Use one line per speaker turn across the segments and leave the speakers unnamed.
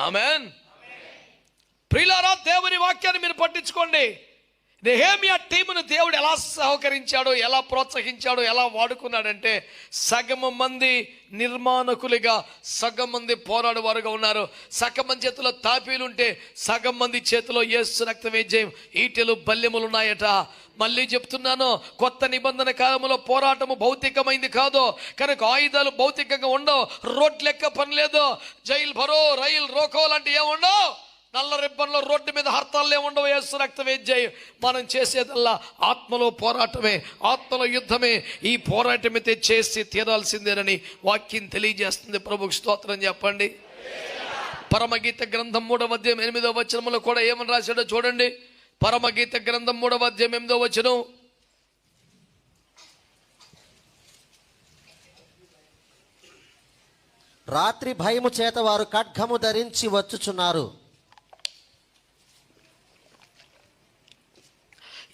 Amen ప్రియులారా దేవుని వాక్యాన్ని మీరు పట్టించుకోండి. నెహేమియా టీమును దేవుడు ఎలా సహకరించాడో ఎలా ప్రోత్సహించాడో ఎలా వాడుకున్నాడంటే సగం మంది నిర్మాణకులుగా సగం మంది పోరాడు వారుగా ఉన్నారు. సగం మంది చేతిలో తాపీలుంటే సగం మంది చేతిలో ఏసు రక్త విజయం ఈటెలు బల్యములు ఉన్నాయట మళ్ళీ చెప్తున్నాను కొత్త నిబంధన కాలంలో పోరాటము భౌతికమైంది కాదు కనుక ఆయుధాలు భౌతికంగా ఉండవు రోడ్ లెక్క పని లేదు జైలు భరో రైలు రోకో లాంటివి ఏముండవు. నల్ల రిబ్బన్లో రోడ్డు మీద హర్తాలు ఉండవు. యేసు రక్త వేద్యాయి. మనం చేసేదల్లా ఆత్మలో పోరాటమే ఆత్మలో యుద్ధమే. ఈ పోరాటమైతే చేసి తీరాల్సిందేనని వాక్యం తెలియజేస్తుంది. ప్రభుకి స్తోత్రం చెప్పండి. పరమగీత గ్రంథం మూడవ అధ్యాయం ఎనిమిదవ వచనంలో కూడా ఏమని రాశాడో చూడండి. పరమగీత గ్రంథం మూడవ అధ్యాయం ఎనిమిదవ వచనం.
రాత్రి భయము చేత వారు ఖడ్గము ధరించి వచ్చుచున్నారు.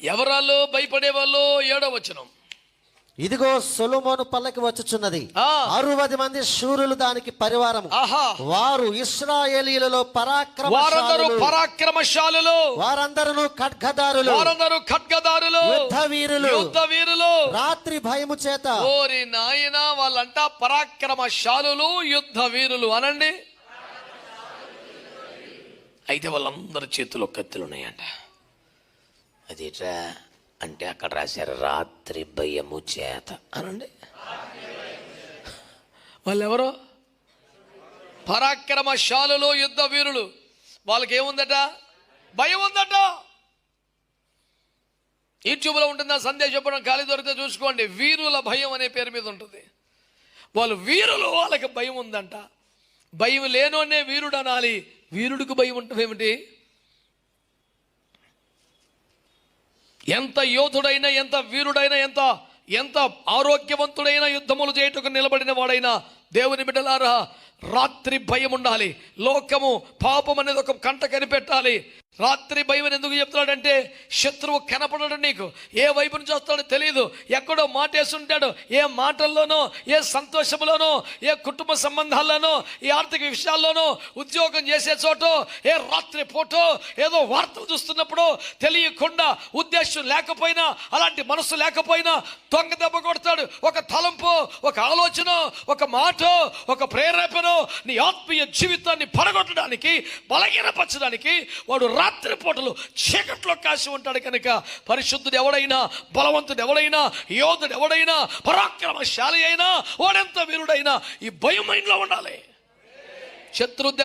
ఎవరాళ్ళు భయపడేవాళ్ళు ఏడవ వచనం.
ఇదిగో సొలొమోను పల్లకి వచ్చుచున్నది.
ఆ.
అరవది మంది శూరులు దానికి పరివారము.
ఆహా.
వారు ఇస్రాయేలీలలో పరాక్రమ
వారందరూ పరాక్రమశాలులు.
వారందరూ ఖడ్గదారులు.
వారందరూ ఖడ్గదారులు.
యుద్ధ వీరులు
యుద్ధ వీరులు
రాత్రి భయము చేత.
ఓరి నాయన వాళ్ళంట పరాక్రమశాలులు యుద్ధ వీరులు అనండి. అయితే వాళ్ళందరి చేతిలో కత్తులు ఉన్నాయంట. అదేట్రా? అంటే అక్కడ రాశారు రాత్రి భయము చేత అనండి. వాళ్ళెవరో? పరాక్రమశాలలో యుద్ధ వీరులు. వాళ్ళకి ఏముందట భయం ఉందట యూట్యూబ్లో ఉంటుందా సందేశం చెప్పడం ఖాళీ దొరికితే చూసుకోండి. వీరుల భయం అనే పేరు మీద ఉంటుంది. వాళ్ళు వీరులు వాళ్ళకి భయం ఉందంట భయం లేను అనే వీరుడు అనాలి వీరుడికి భయం ఉంటుంది ఏమిటి ఎంత యోధుడైనా ఎంత వీరుడైనా ఎంత ఎంత ఆరోగ్యవంతుడైన యుద్ధములు చేయుటకు నిలబడిన వాడైనా దేవుని బిడ్డలారా రాత్రి భయం ఉండాలి లోకము పాపం అనేది ఒక కంట కనిపెట్టాలి. రాత్రి భయం ఎందుకు చెప్తున్నాడంటే శత్రువు కనపడడు నీకు. ఏ వైపు నుంచి వస్తాడో తెలియదు ఎక్కడో మాటేసుంటాడు. ఏ మాటల్లోనో ఏ సంతోషంలోనో ఏ కుటుంబ సంబంధాల్లోనో ఏ ఆర్థిక విషయాల్లోనో ఉద్యోగం చేసే చోట ఏ రాత్రి పూటో ఏదో వార్తలు చూస్తున్నప్పుడు తెలియకుండా ఉద్దేశం లేకపోయినా అలాంటి మనసు లేకపోయినా దొంగ దెబ్బ కొడతాడు. ఒక తలంపు ఒక ఆలోచన ఒక మాట ఒక ప్రేరేపణ నీ ఆత్మీయ జీవితాన్ని పడగొట్టడానికి బలహీనపరచడానికి వాడు రాత్రి పూటలు చీకట్లో కాసి ఉంటాడు కనుక పరిశుద్ధుడు ఎవడైనా బలవంతుడు ఎవడైనా యోధుడు ఎవడైనా పరాక్రమశాలి అయినా వాడెంత వీరుడైనా ఈ భయం మైండ్లో ఉండాలి. శత్రు